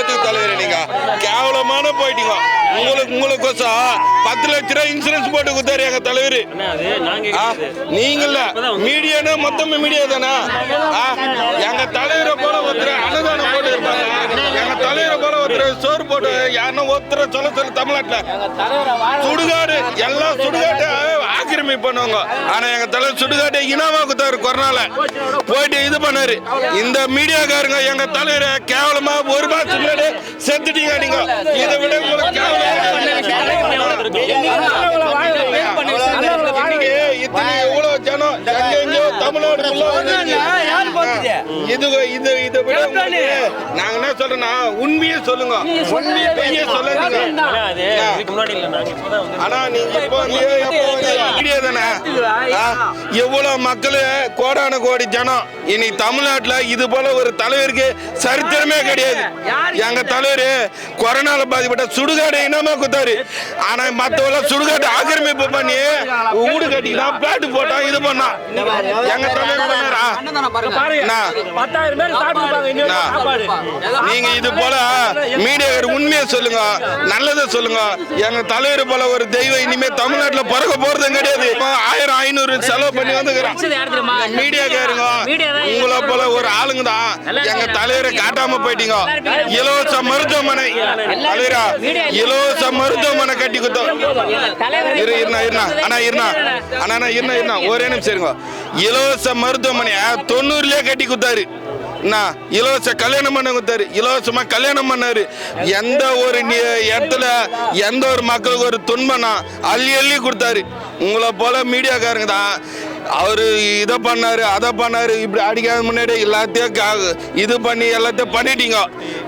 என்னத்துக்கு தலைவர் நீங்க கேவலமான போயிட்டீங்க. உங்களுக்கு உங்களுக்கோசம் பத்து லட்ச ரூபாய் இன்சூரன்ஸ் போட்டு கொடுத்தாரு எங்க தலைவர். அண்ணா, அது நாங்க ஆ, கேக்குறது. நீங்கல்ல மீடியானா மொத்தமே மீடியா தானே? எங்க தலைவரை போல ஒருத்தர் அன்னதானம் போட்டு இருப்பாங்க எங்க தலைவரை போல ஒருத்தர் சோறு போட்டு யாருன்னா ஒருத்தர் சொல்ல சொல்ல தமிழ்நாட்டுல. சுடுகாடு எல்லாம் சுடுகாட்டை ஆக்கிரமிப்பு பண்ணுவாங்க ஆனா எங்க தலைவர் சுடுகாட்டை இனாமா கொடுத்தாரு கொரோனால. போயிட்டு இது பண்ணாரு. இந்த மீடியாக்காரங்க எங்க தலைவரை கேவலமா ஒரு மாசம் முன்னாடி செத்துட்டீங்க நீங்க. இதை விட உங்களுக்கு வந்திருக்கு. இது இது இதை சொல்றோம்னா உண்மையே சொல்லுங்க. உண்மையை பொய்யே வந்து ஆனா நீங்க இப்போ வந்து எப்போ வந்து மீடியா தானே? எவ்வளவு மக்கள்? கோடான கோடி ஜனம். இனி தமிழ்நாட்டுல இது போல ஒரு தலைவருக்கு சரித்திரமே கிடையாது. எங்க தலைவர் கொரோனால பாதிப்பட்ட சுடுகாடு இனமா குத்தாரு. ஆனா மத்தவங்க சுடுகாடு ஆக்கிரமிப்பு பண்ணி வீடு கட்டிக்கலாம் பிளாட் போட்டோம் இது பண்ணோம் எங்க தலைவர் பண்ணாரா? என்ன? பத்தாயிரம் பேர்? நீங்க இது போல மீடியாக்கார உண்மையை சொல்லுங்க நல்லதை சொல்லுங்க. எங்க தலைவர் போல ஒரு தெய்வம் இனிமே தமிழ்நாட்டுல பிறக்க போறதும் கிடையாது. ஆயிரம் ஐநூறு செலவு பண்ணி வந்துக்கிறோம். மீடியாக்காரங்க உங்களை போல ஒரு ஆளுங்க தான் எங்க தலைவரை காட்டாம போயிட்டீங்க. இலவச மருத்துவமனை. தலைவரா இலவச மருத்துவமனை கட்டி கொடுத்தோம். இரு இருண்ணா இருண்ணா. அண்ணா இருண்ணா. அண்ணா அண்ணா இருண்ணா இருண்ணா. ஒரே நிமிஷம் இருங்க. இலவச மருத்துவமனையை தொண்ணூறுலயே கட்டி கொடுத்தாரு. நான் இலவச கல்யாணம் பண்ண கொடுத்தாரு இலவசமாக கல்யாணம் பண்ணார். எந்த ஒரு இடத்துல எந்த ஒரு மக்களுக்கு ஒரு துன்பம்னா அள்ளி அள்ளி கொடுத்தாரு. உங்களை போல மீடியாக்காரங்க தான். அவர் இதை பண்ணார் அதை பண்ணாரு இப்படி அடிக்காத முன்னாடி எல்லாத்தையும் கா- இது பண்ணி எல்லாத்தையும் பண்ணிட்டீங்க.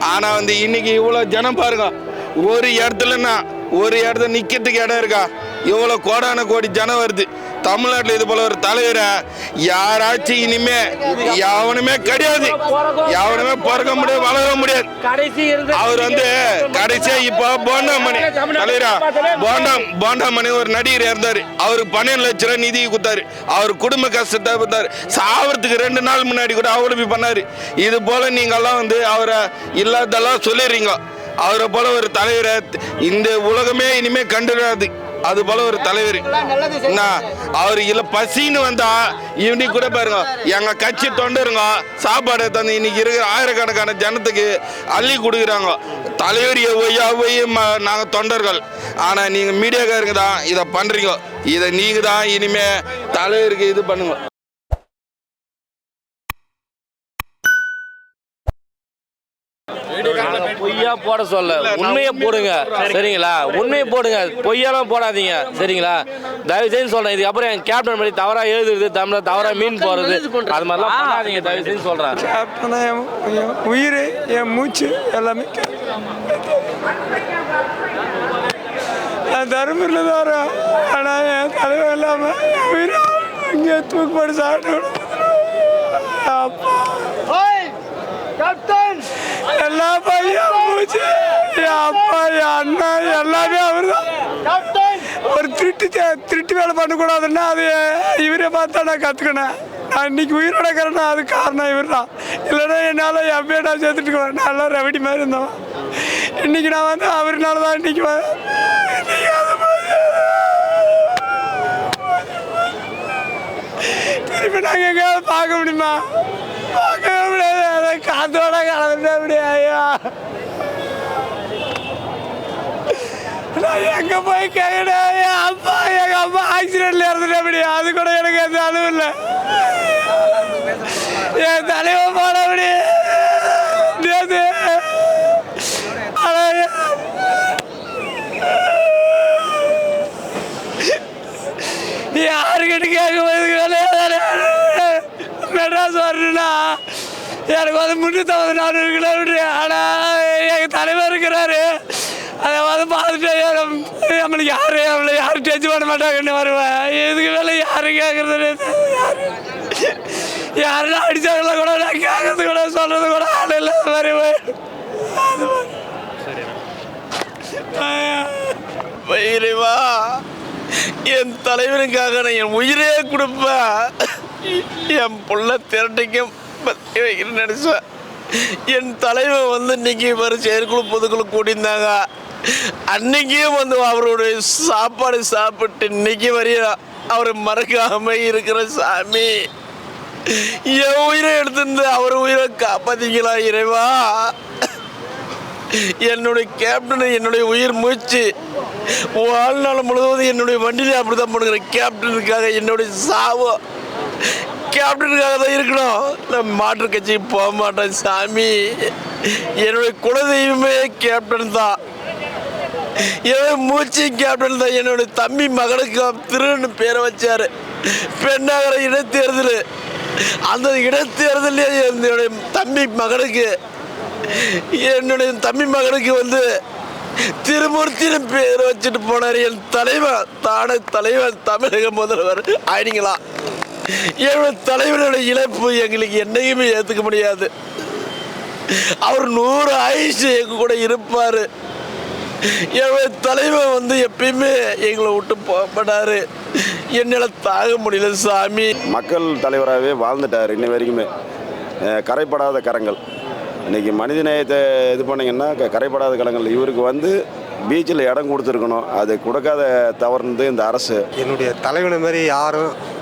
ஆனால் வந்து இன்னைக்கு இவ்வளோ ஜனம் பாருங்க. ஒரு இடத்துலன்னா ஒரு இடத்துல நிற்கிறதுக்கு இடம் இருக்கா? இவ்வளோ கோடான கோடி ஜனம் வருது. தமிழ்நாட்டில் இது போல ஒரு தலைவரை யாராச்சும் இனிமே எவனுமே கிடையாது. எவனுமே பிறக்க முடியாது வளர முடியாது. அவர் வந்து கடைசியா இப்போ போண்டாமணி. தலைவரா போண்டாம் போண்டாமணி ஒரு நடிகர் இருந்தாரு அவருக்கு பன்னெண்டு லட்ச ரூபாய் நிதி கொடுத்தாரு. அவர் குடும்ப கஷ்டத்தை பார்த்தாரு சாவறதுக்கு ரெண்டு நாள் முன்னாடி கூட அவரு போய் பண்ணாரு. இது போல நீங்கெல்லாம் வந்து அவரை இல்லாதெல்லாம் சொல்லிடுறீங்க. அவரை போல ஒரு தலைவரை இந்த உலகமே இனிமே கண்டுடாது. அது போல ஒரு தலைவர். என்ன அவர் இல்ல பசின்னு வந்தா இன்னைக்கு கூட பாருங்க. எங்க கட்சி தொண்டருங்க சாப்பாடு தந்து இன்னைக்கு இருக்கிற ஆயிரக்கணக்கான ஜனத்துக்கு அள்ளி கொடுக்குறாங்க. தலைவர் ஒய்யா ஒய் நாங்க தொண்டர்கள். ஆனா நீங்க மீடியாக்காரங்க தான் இதை பண்றீங்க. இதை நீங்க தான் இனிமே தலைவருக்கு இது பண்ணுங்க. பொய்யா போட சொல்ல. உண்மையை போடுங்க. சரிங்களா? உண்மையை போடுங்க. பொய்யெல்லாம் போடாதீங்க. சரிங்களா? தயவு செய்து சொல்றேன். இதுக்கு அப்புறம் என் கேப்டன் படி தவறா எழுதுறது தமிழ் தவறா மீன் போறது அது மாதிரிலாம் பண்ணாதீங்க. தயவு செய்து சொல்றேன் உயிர் என் மூச்சு எல்லாமே நான் தருமபுரியில் தான் வரேன் ஆனால் என் தலைவர் இல்லாமல் உயிர் இங்கே தூக்குப்பாடு சாப்பிட்டு அப்பா. எல்லா பையன் மூச்சு. என் அப்பா என் அண்ணா எல்லாமே அவர் தான் ஒரு திருட்டு திருட்டு வேலை பண்ணக்கூடாதுன்னா அது இவரை பார்த்தா நான் கற்றுக்கினேன் நான் இன்னைக்கு உயிரோட இருக்கிறேன்னா அது காரணம் இவர் தான் இல்லைன்னா என்னால் என் நான் சேர்த்துட்டு நல்லா ரெவடி மாதிரி இருந்தோம் இன்னைக்கு நான் வந்து அவர்னால தான் இன்னைக்கு அது திருப்பி நாங்கள் எங்கேயாவது பார்க்க முடியுமா? பார்க்க காத்தோட கலந்துட்டே முடியாது ஐயா நான் எங்க போய் கேட்கணும் அப்பா எங்க அப்பா ஆக்சிடென்ட்ல இறந்துட்டேன் அது கூட எனக்கு எந்த அளவு இல்லை என் தலைவன் போட முடியும் யாருக்கிட்ட கேட்க எனக்கு வந்து முன்னூற்றம்பது நானூறு கிலோமீட்டர். ஆனால் எங்கள் தலைவர் இருக்கிறாரு. அதை வந்து பார்த்துட்டு நம்மளுக்கு யார் நம்மளை யாரும் டச் பண்ண மாட்டாங்கன்னு வருவேன் இதுக்கு மேலே யாரு கேட்குறது யாரு? யாரெல்லாம் கூட நான் கேட்கறது கூட சொல்கிறது கூட ஆள் இல்லை. வருவேன் அது என் தலைவனுக்காக நான் என் உயிரே கொடுப்பேன். என் புள்ள திரட்டிக்கும். நினைச்சேன் என் தலைவன் வந்து இன்னைக்கு வர செயற்குழு பொதுக்குழு கூட்டியிருந்தாங்க அன்னைக்கும் வந்து அவருடைய சாப்பாடு சாப்பிட்டு இன்னைக்கு வரையும் அவரை மறக்காம இருக்கிற சாமி. என் உயிரை எடுத்திருந்து அவர் உயிரை காப்பாத்திக்கலாம் இறைவா. என்னுடைய கேப்டன் என்னுடைய உயிர் மூச்சு. வாழ்நாள் முழுவதும் என்னுடைய வண்டியில் அப்படிதான் பண்ணுகிற கேப்டனுக்காக என்னுடைய சாவு. கேப்டனுக்காக தான் இருக்கணும். நான் மாற்று கட்சிக்கு போக மாட்டேன் சாமி. என்னுடைய குலதெய்வமே கேப்டன் தான். என் மூச்சு கேப்டன் தான். என்னுடைய தம்பி மகனுக்கு திருன்னு பேரை வச்சாரு. பெண்ணாகிற இடைத்தேர்தல். அந்த இடைத்தேர்தலே என்னுடைய தம்பி மகனுக்கு என்னுடைய தம்பி மகனுக்கு வந்து திருமூர்த்தின்னு பேர் வச்சுட்டு போனார். என் தலைவன் தான தலைவன் தமிழக முதல்வர். ஆயிடுங்களா என்னுடைய தலைவனுடைய இழப்பு எங்களுக்கு என்னைக்குமே ஏற்றுக்க முடியாது. அவர் நூறு ஆயுஷ் எங்க கூட இருப்பார். என்னுடைய தலைவன் வந்து எப்பயுமே எங்களை விட்டு போகப்படாரு என்னால் தாங்க முடியல சாமி. மக்கள் தலைவராகவே வாழ்ந்துட்டார் இன்ன வரைக்குமே. கரைப்படாத கரங்கள். இன்னைக்கு மனித நேயத்தை இது பண்ணிங்கன்னா க- கரைப்படாத கரங்கள். இவருக்கு வந்து பீச்சில் இடம் கொடுத்துருக்கணும். அது கொடுக்காத தவறுனது இந்த அரசு. என்னுடைய தலைவனை மாதிரி யாரும்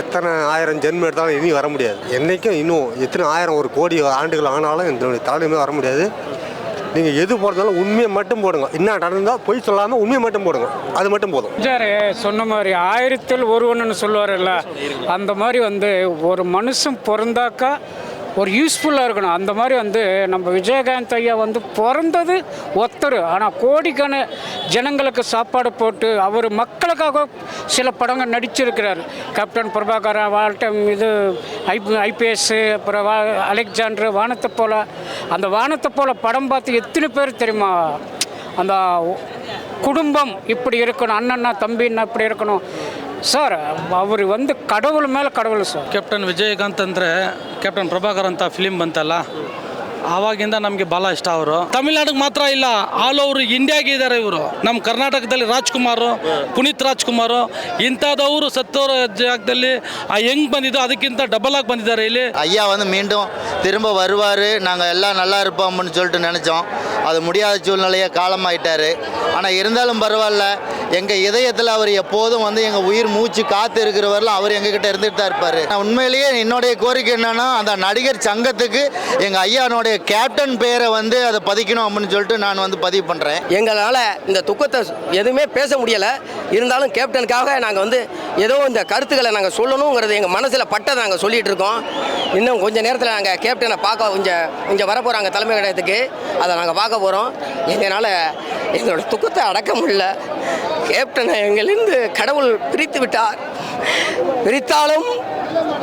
எத்தனை ஆயிரம் ஜென்மம் எடுத்தாலும் இனி வர முடியாது. என்றைக்கும் இன்னும் எத்தனை ஆயிரம் ஒரு கோடி ஆண்டுகள் ஆனாலும் இந்த தலைமை வர முடியாது. நீங்கள் எது போடுறதாலும் உண்மையை மட்டும் போடுங்க. என்ன நடந்தால் பொய் சொல்லாமல் உண்மையை மட்டும் போடுங்க. அது மட்டும் போதும். சார் சொன்ன மாதிரி ஆயிரத்தில் ஒருவன்னு சொல்லுவார்ல அந்த மாதிரி வந்து ஒரு மனுஷன் பிறந்தாக்கா ஒரு யூஸ்ஃபுல்லாக இருக்கணும். அந்த மாதிரி வந்து நம்ம விஜயகாந்த் ஐயா வந்து பிறந்தது ஒத்தர். ஆனால் கோடிக்கான ஜனங்களுக்கு சாப்பாடு போட்டு அவர் மக்களுக்காக சில படங்கள் நடிச்சிருக்கிறார். கேப்டன் பிரபாகரன் வால்டம் இது ஐ ஐபிஎஸ்ஸு அப்புறம் வா அலெக்சாண்டர் வானத்தை போல் அந்த வானத்தை போல் படம் பார்த்து எத்தனை பேர் தெரியுமா? அந்த குடும்பம் இப்படி இருக்கணும் அண்ணன்னா தம்பின்னா இப்படி இருக்கணும். சார் அவர் வந்து கடவுள் மேலே கடவுள் சார் கேப்டன் விஜயகாந்த் அந்த கேப்டன் பிரபாகர் அந்த ஃபிலிம் வந்தாலா ಆವಾಗಿಂದ ನಮಗೆ ಭಾಳ ಇಷ್ಟ ಅವರು ತಮಿಳ್ನಾಡಿಗೆ ಮಾತ್ರ ಇಲ್ಲ ಆಲ್ ಓವರ್ ಇಂಡಿಯಾಗೆ ಇದ್ದಾರೆ ಇವರು ನಮ್ಮ ಕರ್ನಾಟಕದಲ್ಲಿ ರಾಜ್ಕುಮಾರ್ ಪುನೀತ್ ರಾಜ್ಕುಮಾರ್ ಇಂಥದವರು ಸತ್ತೋರ ಜಾಗದಲ್ಲಿ ಆ ಹೆಂಗ್ ಬಂದಿದ್ದು ಅದಕ್ಕಿಂತ ಡಬಲ್ ಆಗಿ ಬಂದಿದ್ದಾರೆ ಇಲ್ಲಿ ஐயா வந்து மீண்டும் திரும்ப வருவார் நாங்கள் எல்லாம் நல்லா இருப்போம்னு சொல்லிட்டு நினச்சோம் அது முடியாத சூழ்நிலையை காலமாயிட்டாரு ஆனால் இருந்தாலும் பரவாயில்ல எங்கள் இதயத்தில் அவர் எப்போதும் வந்து எங்கள் உயிர் மூச்சு காத்து இருக்கிறவரில் அவர் எங்ககிட்ட இருந்துட்டு தான் இருப்பார் உண்மையிலேயே என்னுடைய கோரிக்கை என்னன்னா அந்த நடிகர் சங்கத்துக்கு எங்கள் ஐயானுடைய கேப்டன் பெயரை வந்து அதை பதிக்கணும் அப்படின்னு சொல்லிட்டு நான் வந்து பதிவு பண்ணுறேன் எங்களால் இந்த துக்கத்தை எதுவுமே பேச முடியலை. இருந்தாலும் கேப்டனுக்காக நாங்கள் வந்து ஏதோ இந்த கருத்துக்களை நாங்கள் சொல்லணுங்கிறது எங்கள் மனசில் பட்டதை நாங்கள் சொல்லிகிட்டு இருக்கோம். இன்னும் கொஞ்சம் நேரத்தில் நாங்கள் கேப்டனை பார்க்க கொஞ்சம் கொஞ்சம் வரப்போகிறாங்க தலைமை கழகத்துக்கு. அதை நாங்கள் பார்க்க போகிறோம் எங்களால் எங்களோட துக்கத்தை அடக்க முடியல. கேப்டனை எங்களிருந்து கடவுள் பிரித்து விட்டார். பிரித்தாலும்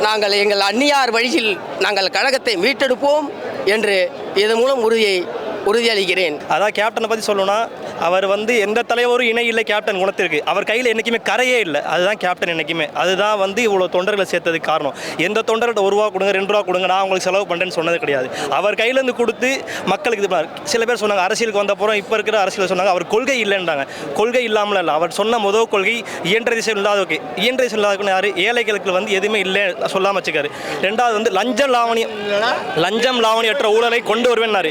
நாங்கள் எங்கள் அந்நியார் வழியில் நாங்கள் கழகத்தை மீட்டெடுப்போம். என்று இதன் மூலம் உறுதியை உறுதியளிக்கிறேன். அதான் கேப்டனை பற்றி சொல்லணும்னா அவர் வந்து எந்த தலைவரும் இணை இல்லை கேப்டன் குணத்திற்கு. அவர் கையில் என்றைக்குமே கரையே இல்லை. அதுதான் கேப்டன் என்றைக்குமே அதுதான் வந்து இவ்வளோ தொண்டர்களை சேர்த்ததுக்கு காரணம். எந்த தொண்டர்கிட்ட ஒரு ரூபா கொடுங்க ரெண்டு ரூபா கொடுங்க நான் உங்களுக்கு செலவு பண்ணுறேன்னு சொன்னது கிடையாது. அவர் கையிலேருந்து கொடுத்து மக்களுக்கு இது பண்ணார். சில பேர் சொன்னாங்க அரசியலுக்கு வந்த அப்புறம் இப்போ இருக்கிற அரசியல் சொன்னாங்க. அவர் கொள்கை இல்லைன்றாங்க. கொள்கை இல்லாமல் இல்லை. அவர் சொன்ன முதல் கொள்கை இயன்ற திசை இல்லாத ஓகே இயன்ற திசை இல்லாத யார்? ஏழைகளுக்கு வந்து எதுவுமே இல்லை சொல்லாமல் வச்சுக்காரு ரெண்டாவது வந்து லஞ்சம் லாவணி லஞ்சம் லாவணியற்ற ஊழலை கொண்டு வருவேன்னாரு.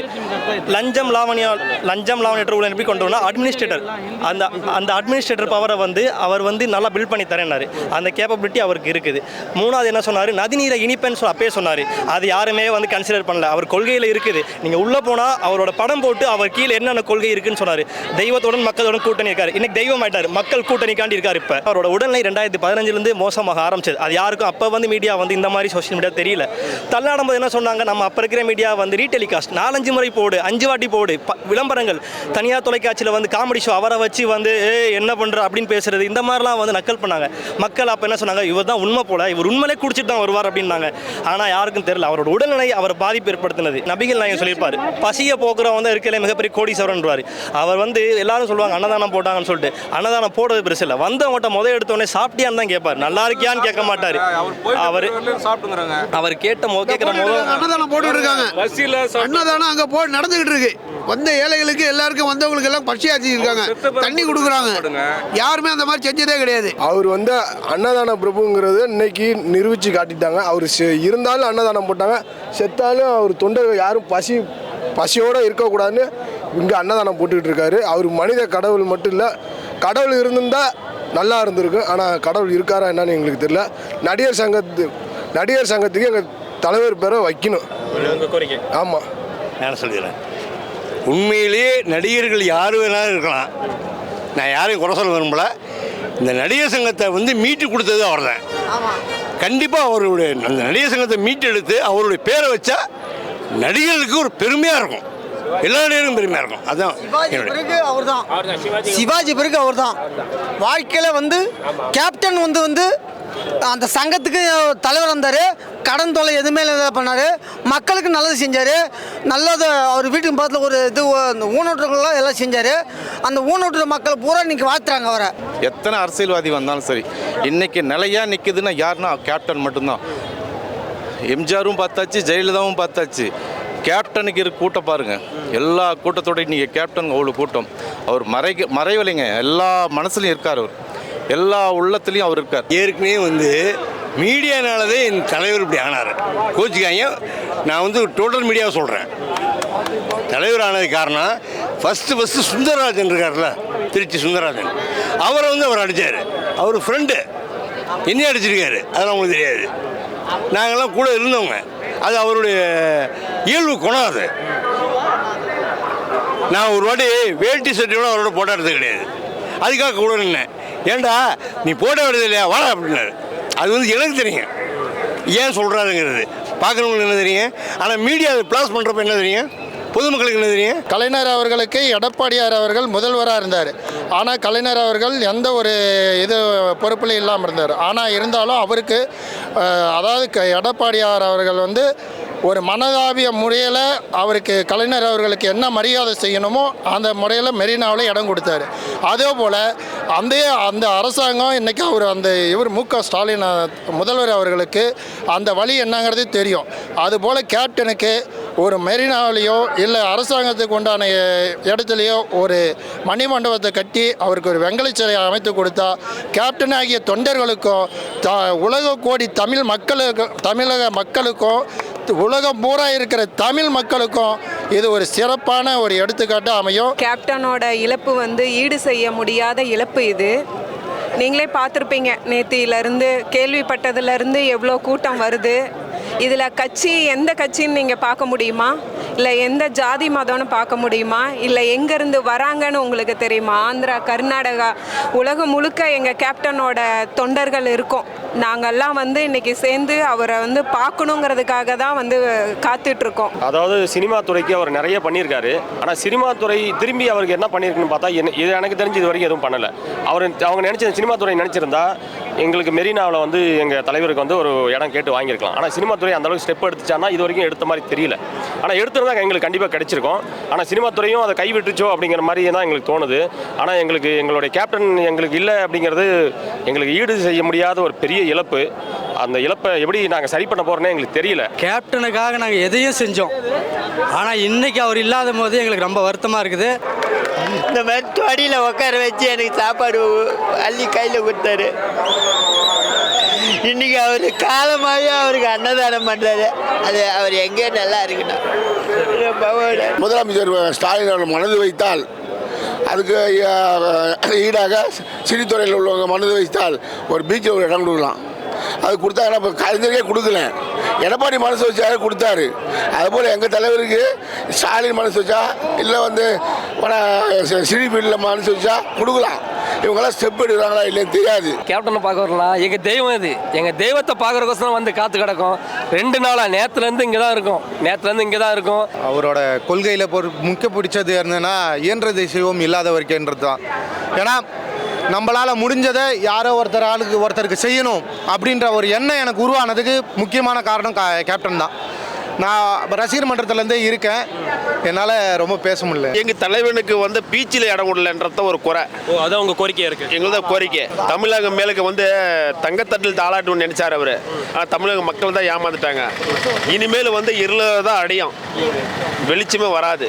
லஞ்சம் லாவணியா லஞ்சம் லாவணியற்ற ஊழலை எப்படி கொண்டு வரணும் அட்மினிஸ்ட்ரேட்டர் அந்த அந்த அட்மினிஸ்ட்ரேட்டர் பவரை வந்து அவர் வந்து நல்லா பில்ட் பண்ணி தரேன்னாரு. அந்த கேப்பபிலிட்டி அவருக்கு இருக்குது. மூணாவது என்ன சொன்னார்? நதிநீரை இனிப்பேன்னு சொல்லி அப்பயே சொன்னார். அது யாருமே வந்து கன்சிடர் பண்ணல. அவர் கொள்கையில் இருக்குது. நீங்கள் உள்ளே போனால் அவரோட படம் போட்டு அவர் கீழே என்னென்ன கொள்கை இருக்குன்னு சொன்னார். தெய்வத்துடன் மக்களுடன் கூட்டணி இருக்காரு. இன்னைக்கு தெய்வம் ஆயிட்டார். மக்கள் கூட்டணிக்காண்டி இருக்கார் இப்போ. அவரோட உடல்நிலை ரெண்டாயிரத்தி பதினஞ்சுலேருந்து மோசமாக ஆரம்பிச்சது. அது யாருக்கும் அப்போ வந்து மீடியா வந்து இந்த மாதிரி சோஷியல் மீடியா தெரியல. தள்ளாடும் போது என்ன சொன்னாங்க? நம்ம அப்போ இருக்கிற மீடியா வந்து ரீடெலிகாஸ்ட் நாலஞ்சு முறை போடு அஞ்சு வாட்டி போடு. விளம்பரங்கள். தனியார் தொலைக்காட்சியில் வந்து காமெடி ஷோ அவரை வச்சு வந்து ஏ என்ன பண்ணுற அப்படின்னு பேசுறது இந்த மாதிரிலாம் வந்து நக்கல் பண்ணாங்க. மக்கள் அப்போ என்ன சொன்னாங்க இவர் தான் உண்மை போல இவர் உண்மையிலே குடிச்சிட்டு தான் வருவார் அப்படின்னாங்க. ஆனால் யாருக்கும் தெரியல அவரோட உடல்நிலை அவர் பாதிப்பு ஏற்படுத்தினது. நபிகள் நாயகம் சொல்லியிருப்பார் பசியை போக்குறவன் வந்து இருக்கல மிகப்பெரிய கோடீஸ்வரன்றார் அவர் வந்து எல்லாரும் சொல்லுவாங்க அன்னதானம் போட்டாங்கன்னு சொல்லிட்டு அன்னதானம் போடுறது பெருசு இல்லை வந்தவங்கள்ட்ட முதல் எடுத்தோடனே சாப்பிட்டியான்னு தான் கேட்பார் நல்லா இருக்கியான்னு கேட்க மாட்டார். அவர் அவர் கேட்ட மோ கேட்குற முதல் அன்னதானம் போட்டுட்டு இருக்காங்க. அன்னதானம் அங்கே போ நடந்துகிட்டு இருக்கு. வந்த ஏழைகளுக்கு எல்லாருக்கும் வந்தவங்களுக்கு எல்லாம் பசி ஆற்றிருக்காங்க தண்ணி கொடுக்குறாங்க. யாருமே அந்த மாதிரி செஞ்சதே கிடையாது. அவர் வந்து அன்னதான பிரபுங்கிறது இன்னைக்கு நிரூபித்து காட்டிட்டாங்க. அவர் செ- இருந்தாலும் அன்னதானம் போட்டாங்க. செத்தாலும் அவர் தொண்டர்கள் யாரும் பசி பசியோடு இருக்கக்கூடாதுன்னு இங்கே அன்னதானம் போட்டுக்கிட்டு இருக்காரு. அவர் மனித கடவுள் மட்டும் இல்லை கடவுள் இருந்திருந்தா நல்லா இருந்திருக்கும். ஆனால் கடவுள் இருக்காரா என்னன்னு எங்களுக்கு தெரியல. நடிகர் சங்கத்து நடிகர் சங்கத்துக்கு எங்கள் தலைவர் பேரை வைக்கணும். ஆமாம் நான் சொல்லிடுறேன். உண்மையிலேயே நடிகர்கள் யார் வேணாலும் இருக்கலாம். நான் யாரையும் குறை சொல்ல விரும்பல. இந்த நடிகர் சங்கத்தை வந்து மீட்டு கொடுத்தது அவர் தான் கண்டிப்பாக அவருடைய அந்த நடிகர் சங்கத்தை மீட்டெடுத்து அவருடைய பேரை வச்சா நடிகர்களுக்கு ஒரு பெருமையாக இருக்கும். எல்லா நடிகருக்கும் பெருமையாக இருக்கும். அதான் பிறகு அவர்தான். சிவாஜி. பிறகு அவர்தான். வாழ்க்கையில் வந்து கேப்டன் வந்து வந்து அந்த சங்கத்துக்கு தலைவர் வந்தார். கடன் தொலை எதுவுமே இல்லாத பண்ணார். மக்களுக்கு நல்லது செஞ்சார். நல்லது அவர் வீட்டுக்கு பக்கத்தில் ஒரு இது அந்த ஊனோட்டங்கள்லாம் எல்லாம் செஞ்சார். அந்த ஊனோட்டுற மக்கள் பூரா இன்றைக்கி வாழ்த்துறாங்க அவரை. எத்தனை அரசியல்வாதி வந்தாலும் சரி இன்றைக்கி நிலையா நிற்குதுன்னா யாருன்னா கேப்டன் மட்டும்தான். எம்ஜிஆரும் பார்த்தாச்சு ஜெயலலிதாவும் பார்த்தாச்சு. கேப்டனுக்கு இரு கூட்டம் பாருங்கள் எல்லா கூட்டத்தோட இன்றைக்கி கேப்டன் அவ்வளோ கூட்டம். அவர் மறை மறைவலைங்க. எல்லா மனசுலையும் இருக்கார் அவர். எல்லா உள்ளத்துலேயும் அவர் இருக்கார். ஏற்கனவே வந்து மீடியானாலதே என் தலைவர் இப்படி ஆனார். கோச்சிக்காங்க நான் வந்து டோட்டல் மீடியாவை சொல்கிறேன் தலைவர் ஆனது காரணம் ஃபஸ்ட்டு ஃபஸ்ட்டு சுந்தரராஜன் இருக்கார்ல திருச்சி சுந்தரராஜன். அவரை வந்து அவர் அடித்தார் அவர் ஃப்ரெண்டு என்ன அடிச்சிருக்காரு. அதெல்லாம் உங்களுக்கு தெரியாது. நாங்கள்லாம் கூட இருந்தவங்க. அது அவருடைய இயல்பு குணம் அது. நான் ஒரு வாட்டி வேட்டி சட்டையோட அவரோட போட்டோ எடுத்தது கிடையாது. அதுக்காக கூட நின்னேன். ஏண்டா நீ போட வேண்டியது இல்லையா? வாடா அப்படின்னாரு. அது வந்து எனக்கு தெரியும். ஏன் சொல்கிறாருங்கிறது பார்க்குறவங்களுக்கு என்ன தெரியும்? ஆனால் மீடியா ப்ளாஸ் பண்ணுறப்ப என்ன தெரியும்? பொதுமக்களுக்கு என்ன தெரியும்? கலைஞர் அவர்களுக்கு எடப்பாடியார் அவர்கள் முதல்வராக இருந்தார். ஆனால் கலைஞர் அவர்கள் எந்த ஒரு இது பொறுப்பில் இல்லாமல் இருந்தார். ஆனால் இருந்தாலும் அவருக்கு அதாவது க- எடப்பாடியார் அவர்கள் வந்து ஒரு மனதாபிய முறையில் அவருக்கு கலைஞர் அவர்களுக்கு என்ன மரியாதை செய்யணுமோ அந்த முறையில் மெரினாவில் இடம் கொடுத்தாரு. அதே போல் அந்த அந்த அரசாங்கம் இன்றைக்கி அவர் அந்த இவர் மு க. ஸ்டாலின் முதல்வர் அவர்களுக்கு அந்த வழி என்னங்கிறது தெரியும். அதுபோல் கேப்டனுக்கு ஒரு மெரினாவிலேயோ இல்லை அரசாங்கத்துக்கு உண்டான இடத்துலையோ ஒரு மணிமண்டபத்தை கட்டி அவருக்கு ஒரு வெங்கல சிலையை அமைத்து கொடுத்தா கேப்டன் ஆகிய தொண்டர்களுக்கும் த உலக கோடி தமிழ் மக்களுக்கு தமிழக மக்களுக்கும் உலகம் பூரா இருக்கிற தமிழ் மக்களுக்கும் இது ஒரு சிறப்பான ஒரு எடுத்துக்காட்டு அமையும். கேப்டனோட இழப்பு வந்து ஈடு செய்ய முடியாத இழப்பு இது. நீங்களே பார்த்துருப்பீங்க நேத்தியிலேருந்து கேள்விப்பட்டதுலேருந்து எவ்வளோ கூட்டம் வருது. இதில் கட்சி எந்த கட்சின்னு நீங்கள் பார்க்க முடியுமா? இல்லை எந்த ஜாதி மதம்னு பார்க்க முடியுமா? இல்லை எங்கேருந்து வராங்கன்னு உங்களுக்கு தெரியுமா? ஆந்திரா கர்நாடகா உலகம் முழுக்க எங்கள் கேப்டனோட தொண்டர்கள் இருக்கும். நாங்கள்லாம் வந்து இன்னைக்கு சேர்ந்து அவரை வந்து பார்க்கணுங்கிறதுக்காக தான் வந்து காத்துட்ருக்கோம் அதாவது சினிமா துறைக்கு அவர் நிறைய பண்ணியிருக்காரு. ஆனால் சினிமா துறை திரும்பி அவருக்கு என்ன பண்ணியிருக்குன்னு பார்த்தா என்ன இது எனக்கு தெரிஞ்சு இது வரைக்கும் எதுவும் பண்ணலை. அவர் அவங்க நினச்ச சினிமா துறை நினச்சிருந்தா எங்களுக்கு மெரினாவில் வந்து எங்கள் தலைவருக்கு வந்து ஒரு இடம் கேட்டு வாங்கியிருக்கலாம். ஆனால் சினிமா துறை அந்தளவுக்கு ஸ்டெப் எடுத்துச்சான்னா இது வரைக்கும் எடுத்த மாதிரி தெரியல. ஆனால் எடுத்திருந்தா எங்களுக்கு கண்டிப்பாக கிடச்சிருக்கும். ஆனால் சினிமா துறையும் அதை கைவிட்டுச்சோ அப்படிங்கிற மாதிரி தான் எங்களுக்கு தோணுது. ஆனால் எங்களுக்கு எங்களுடைய கேப்டன் எங்களுக்கு இல்லை அப்படிங்கிறது எங்களுக்கு ஈடு செய்ய முடியாத ஒரு பெரிய இழப்பு. அந்த இழப்பை எப்படி நாங்கள் சரி பண்ண போகிறோன்னே எங்களுக்கு தெரியல. கேப்டனுக்காக நாங்கள் எதையும் செஞ்சோம். ஆனால் இன்னைக்கு அவர் இல்லாத போது எங்களுக்கு ரொம்ப வருத்தமாக இருக்குது. இந்த மாதிரி தொடியில் உட்கார வச்சு எனக்கு சாப்பாடு அள்ளி கையில் கொடுத்தாரு. இன்னைக்கு அவர் காலமாகவே அவருக்கு அன்னதானம் பண்ணுறாரு அது அவர் எங்கேயோ நல்லா இருக்கணும் முதலமைச்சர் ஸ்டாலின் அவர்கள் மனது வைத்தால் அதுக்கு ஈடாக சிறித்துறையில் உள்ளவங்க மனது வைத்தால் ஒரு பீச்சில் ஒரு இடம் கொடுக்கலாம். அது கொடுத்தா இப்போ கலைஞருக்கே கொடுக்கல. எடப்பாடி மனசு வச்சாரு கொடுத்தாரு. அதுபோல் எங்கள் தலைவருக்கு ஸ்டாலின் மனசு வச்சா இல்லை வந்து சிறிபீட்டில் மனசு வச்சா கொடுக்கலாம். இவங்கெல்லாம் ஸ்டெப் எடுக்கிறாங்களா இல்லைன்னு தெரியாது. கேப்டனை பார்க்க வரலாம் எங்கள் தெய்வம் இது. எங்கள் தெய்வத்தை பார்க்குறக்கோசரம் வந்து காத்து கிடக்கும். ரெண்டு நாளாக நேற்றுலேருந்து இங்கே தான் இருக்கும். நேற்றுலேருந்து இங்கே தான் இருக்கும். அவரோட கொள்கையில் பொறு முக்கிய பிடிச்சது என்னன்னா இயன்றதை செய்வோம் இல்லாதவர்க்கேன்றது தான் ஏன்னா நம்மளால் முடிஞ்சதை யாரோ ஒருத்தர் ஆளுக்கு ஒருத்தருக்கு செய்யணும் அப்படின்ற ஒரு எண்ணம் எனக்கு உருவானதுக்கு முக்கியமான காரணம் கா கேப்டன் தான். நான் ரசிகர் மன்றத்துலேருந்தே இருக்கேன். என்னால் ரொம்ப பேச முடியல. எங்க தலைவனுக்கு வந்து பீச்சில் இடம் விடலன்றத ஒரு குறை. ஓ அதான் உங்கள் கோரிக்கையாக இருக்குது எங்களது கோரிக்கை. தமிழக மேலுக்கு வந்து தங்கத்தட்டில் தாளாட்டணும்னு நினைச்சார் அவரு. ஆனால் தமிழக மக்கள் தான் ஏமாந்துட்டாங்க. இனிமேல் வந்து இருள தான் அடையும். வெளிச்சமே வராது.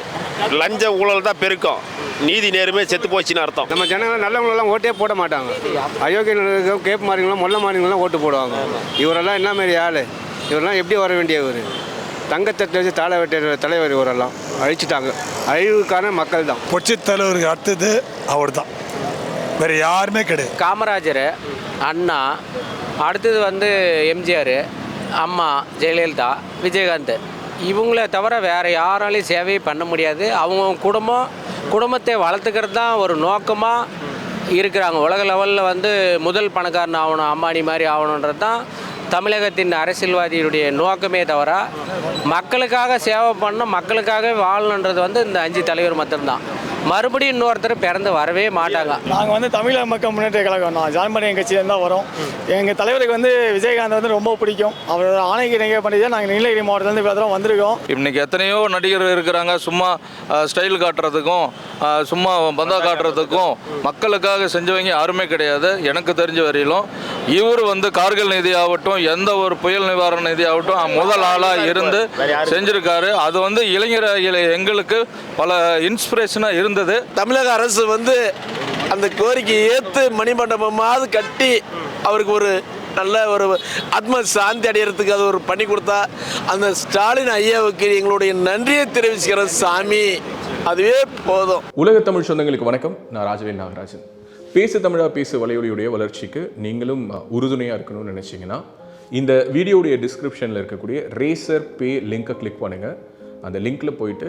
லஞ்ச ஊழல் தான் பெருக்கும். நீதி நேர்மை செத்து போச்சுன்னு அர்த்தம். நம்ம ஜனங்கள் நல்லவங்களெல்லாம் ஓட்டே போட மாட்டாங்க. அயோக்கிய கேப் மாறிங்களும் மொல்ல மாறிங்களும் ஓட்டு போடுவாங்க. இவரெல்லாம் என்ன மாதிரி ஆள்? இவரெல்லாம் எப்படி வர வேண்டியவர் தங்கத்தட்டை வச்சு தாழ வெட்டிய தலைவர் இவரெல்லாம். அழிச்சிட்டாங்க. அழிவுக்கான மக்கள் தான். புரட்சி தலைவருக்கு அடுத்தது அவர் தான் வேற யாருமே கிடையாது. காமராஜர் அண்ணா அடுத்தது வந்து எம்ஜிஆர் அம்மா ஜெயலலிதா விஜயகாந்த். இவங்கள தவிர வேறு யாராலையும் சேவையை பண்ண முடியாது. அவங்க குடும்பம் குடும்பத்தை வளர்த்துக்கிறது தான் ஒரு நோக்கமாக இருக்கிறாங்க. உலக லெவலில் வந்து முதல் பணக்காரன் ஆகணும் அம்பானி மாதிரி ஆகணுன்றது தான் தமிழகத்தின் அரசியல்வாதியுடைய நோக்கமே தவிர மக்களுக்காக சேவை பண்ண மக்களுக்காக வாழணுன்றது வந்து இந்த அஞ்சு தலைவர் மட்டும்தான். மறுபடியும் இன்னொருத்தர் பிறந்து வரவே மாட்டாங்க. நாங்கள் வந்து தமிழக மக்கள் முன்னேற்ற கழகம். நான் ஜாயின் பண்ணி எங்கள் கட்சியிலேருந்து தான் வரோம். எங்கள் தலைவருக்கு வந்து விஜயகாந்த் வந்து ரொம்ப பிடிக்கும். அவர் ஆணைக்கு இணைக்க பண்ணி தான் நாங்கள் நீலகிரி மாவட்டத்துலேருந்து இப்போ தடவை வந்திருக்கோம். இன்னைக்கு எத்தனையோ நடிகர் இருக்கிறாங்க. சும்மா ஸ்டைல் காட்டுறதுக்கும் சும்மா பந்தா காட்டுறதுக்கும் மக்களுக்காக செஞ்சவங்க யாருமே கிடையாது. எனக்கு தெரிஞ்ச வரையிலும் இவர் வந்து கார்கில் நிதி ஆகட்டும் எந்த ஒரு புயல் நிவாரண நிதி ஆகட்டும் முதல் ஆளாக இருந்து செஞ்சிருக்காரு. அது வந்து இளைஞர் எங்களுக்கு பல இன்ஸ்பிரேஷனாக இருந்தது. தமிழக அரசு வந்து அந்த கோரிக்கையை ஏற்று மணிமண்டபமாவது கட்டி அவருக்கு ஒரு நல்ல ஒரு ஆத்ம சாந்தி அடையிறதுக்கு அது ஒரு பண்ணி கொடுத்தா அந்த ஸ்டாலின் ஐயாவுக்கு எங்களுடைய நன்றியை தெரிவிச்சுக்கிறேன் சாமி. அதுவே போதும். உலக தமிழ் சொந்தங்களுக்கு வணக்கம். நான் ராஜவேல் நாகராஜன். பேசு தமிழா பேசு வலையொலியுடைய வளர்ச்சிக்கு நீங்களும் உறுதுணையாக இருக்கணும்னு நினச்சிங்கன்னா இந்த வீடியோடைய டிஸ்கிரிப்ஷனில் இருக்கக்கூடிய ரேசர் பே லிங்கை கிளிக் பண்ணுங்கள் அந்த லிங்க்கில் போயிட்டு